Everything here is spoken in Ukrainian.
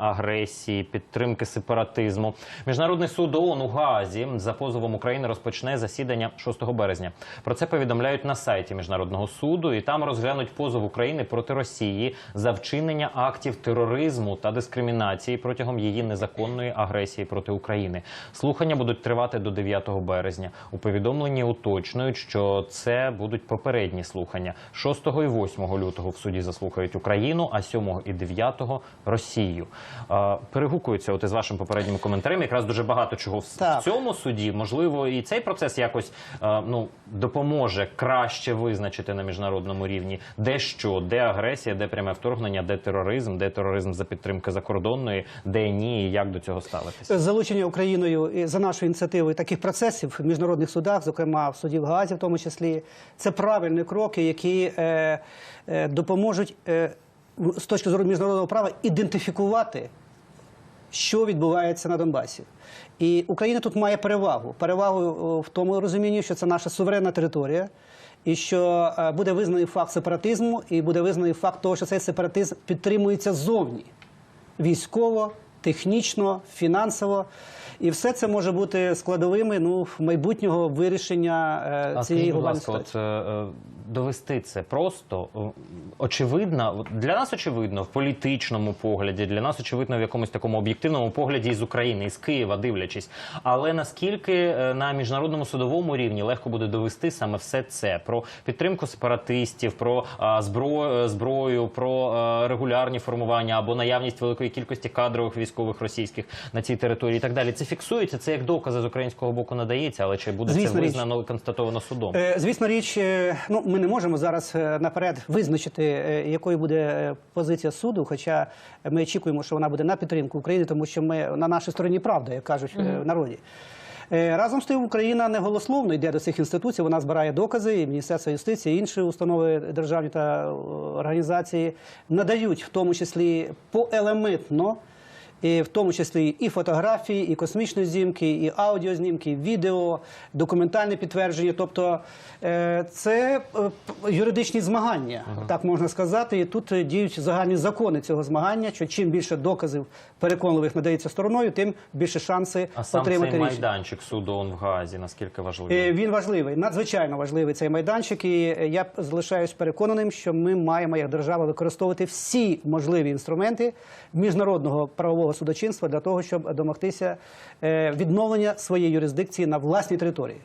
агресії, підтримки сепаратизму. Міжнародний суд ООН у Гаазі за позовом України розпочне засідання 6 березня. Про це повідомляють на сайті міжнародного суду, і там розглянуть позов України проти Росії за вчинення актів тероризму та дискримінації протягом її незаконної агресії проти України. Слухання будуть тривати до 9 березня. У повідомленні уточнюють, що це будуть попередні слухання 6 і 8 лютого в суді заслухають Україну, а 7 і 9 Росію. Перегукуються от із вашим попереднім коментарем. Якраз дуже багато чого в, в цьому суді. Можливо, і цей процес якось ну допоможе краще визначити на міжнародному рівні, де що, де агресія, де пряме вторгнення, де тероризм, де тероризм за підтримки закордонної, де ні, і як до цього ставитися. Залучення Україною за нашою ініціативою таких процесів в міжнародних судах, зокрема в суді в Гаазі, в тому числі, це правильні кроки, які е, е, допоможуть е, з точки зору міжнародного права ідентифікувати, що відбувається на Донбасі. І Україна тут має перевагу. Перевагу в тому розумінні, що це наша суверенна територія, і що е, буде визнаний факт сепаратизму, і буде визнаний факт того, що цей сепаратизм підтримується ззовні військово, технічно, фінансово. І все це може бути складовими ну, майбутнього вирішення е, А цієї глобальної ситуації. от е, е, довести це просто е, очевидно, для нас очевидно в політичному погляді, для нас очевидно в якомусь такому об'єктивному погляді із України, із Києва, дивлячись. Але наскільки е, на міжнародному судовому рівні легко буде довести саме все це про підтримку сепаратистів, про е, зброю, зброю, про регулярні формування або наявність великої кількості кадрових військових російських на цій території і так далі. Це фіксується, це як докази з українського боку надається, але чи буде Звісно, це визнано і констатовано судом? Звісно, річ, ну ми не можемо зараз е, наперед визначити, е, якою буде е, позиція суду. Хоча ми очікуємо, що вона буде на підтримку України, тому що ми на нашій стороні правда, як кажуть е, в народі. Разом з тим, Україна не голословно йде до цих інституцій. Вона збирає докази, і Міністерство юстиції, і інші установи державні та організації надають, в тому числі поелементно і в тому числі і фотографії, і космічні знімки, і аудіознімки, і відео, документальне підтвердження. Тобто е, це е, юридичні змагання, так можна сказати. І тут е, діють загальні закони цього змагання. Що чим більше доказів переконливих надається стороною, тим більше шанси А сам отримати цей майданчик суду он в Гаазі, наскільки важливий? Він важливий, надзвичайно важливий цей майданчик. І я залишаюсь переконаним, що ми маємо як держава використовувати всі можливі інструменти міжнародного правового судочинства для того, щоб домогтися е, відновлення своєї юрисдикції на власній території.